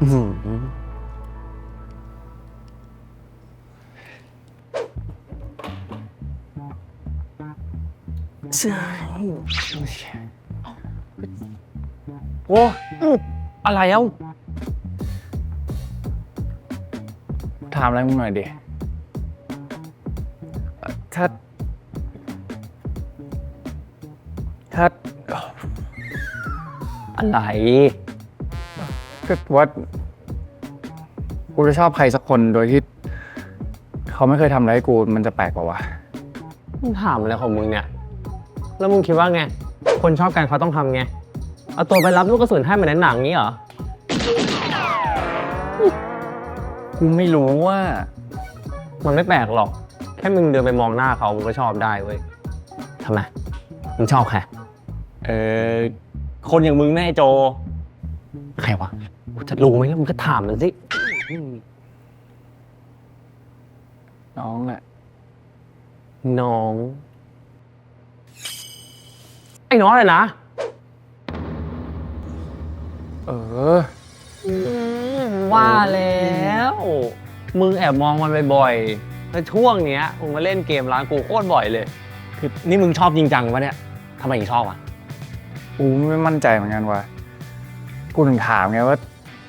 อื้อหือโอ้อะไรเอ้า ถามอะไรมึงหน่อยดิ ถ้า ถ้า อะไร ก็ว่ากูจะชอบใครสักคนโดยที่เขาไม่เคยทำอะไรให้กูมันจะแปลกกว่าวะมึงถามอะไรของมึงเนี่ย แล้วมึงคิดว่าไง คนชอบกันเขาต้องทำไง เอาตัวไปรับลูกกระสุนให้เหมือนในหนังนี้เหรอ กูไม่รู้ว่า มันไม่แปลกหรอก แค่มึงเดินไปมองหน้าเขามึงก็ชอบได้เว้ยทำไม มึงชอบใคร เออคนอย่างมึงแน่โจ ใครวะ กูจะรู้ไหมแล้วมึงก็ถามมันสิน้องแหละน้อง ไอ้น้องเลยนะ เออ ว่าแล้วมึงแอบมองมันบ่อยๆแล้วช่วงเนี้ยมึงมาเล่นเกมร้านกูโคตรบ่อยเลย คือนี่มึงชอบจริงจังปะเนี่ยทำไมถึงชอบอะ กูไม่มั่นใจเหมือนกันว่ากูถึงถามไงว่า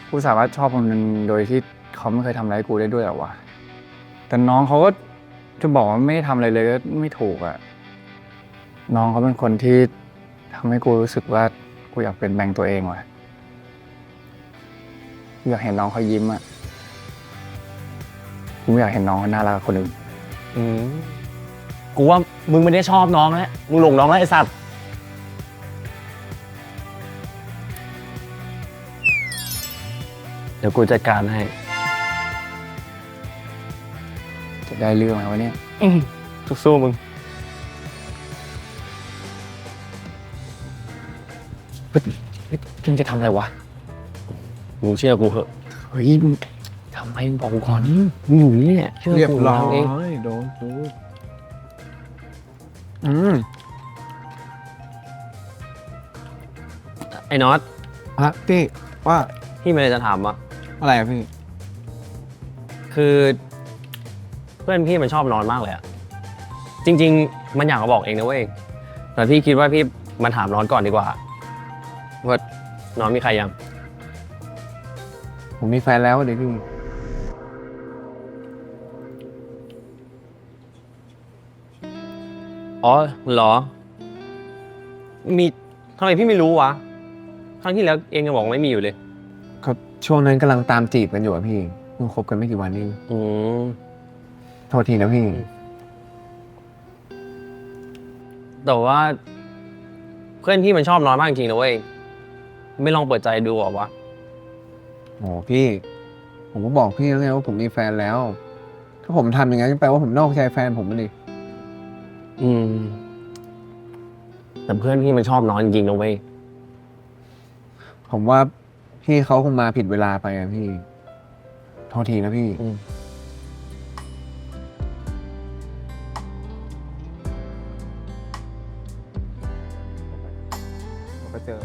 กูสามารถชอบคนหนึงโดยที่เขาไม่เคยทำอะไรให้กูได้ด้วยเหรอวะแต่น้องเขาก็จะบอกว่าไม่ได้ทำอะไรเลยก็ไม่ถูกอะน้องเขาเป็นคนที่ทำให้กูรู้สึกว่ากูอยากเป็นแบงตัวเองว่ะกูอยากเห็นน้องเขายิ้มอะกูไม่อยากเห็นน้องเขาน่ารักกับคนอื่น อืมกูว่ามึงไม่ได้ชอบน้องแล้วมึงหลงน้องแล้วไอ้สัตว์ เดี๋ยวกูจัดการให้ จะได้เรื่องไหมวะเนี่ยสู้ๆมึง มึงจะทำอะไรวะ มึงเชื่อกูเหอะเฮ้ยมึงทำไมมึงบอกกูก่อนมึงอยู่นี่แหละเชื่อกูทำเองโดนกูอืมไอ้น็อตฮะพี่ว่าพี่ไม่ได้จะถามว่า อะไรอะพี่คือเพื่อนพี่มันชอบนอนมากเลยอะจริง ๆ มันอยากมาบอกเองนะเว้ยแต่พี่คิดว่าพี่มันถามนอนก่อนดีกว่าว่านอนมีใครยัง ผมมีแฟนแล้วเดี๋ยวพี่ อ๋อเหรอ มีทำไมพี่ไม่รู้วะ ครั้งที่แล้วเองก็บอกไม่มีอยู่เลยก็ ช่วงนั้นกำลังตามจีบกันอยู่อะพี่เพิ่งคบกันไม่กี่วันเองอืมโทษทีนะพี่ แต่ว่า เพื่อนพี่มันชอบนอนมากจริงๆนะเว้ย ไม่ลองเปิดใจดูเหรอวะ โอ้พี่ ผมก็บอกพี่แล้วไงว่าผมมีแฟนแล้ว ถ้าผมทำอย่างนั้นแปลว่าผมนอกใจแฟนผมมันดิอืม แต่เพื่อนพี่มันชอบนอนจริงๆนะเว้ย ผมว่า พี่เขาคงมาผิดเวลาไปอะพี่ โทษทีนะพี่ อืม ก็เจอ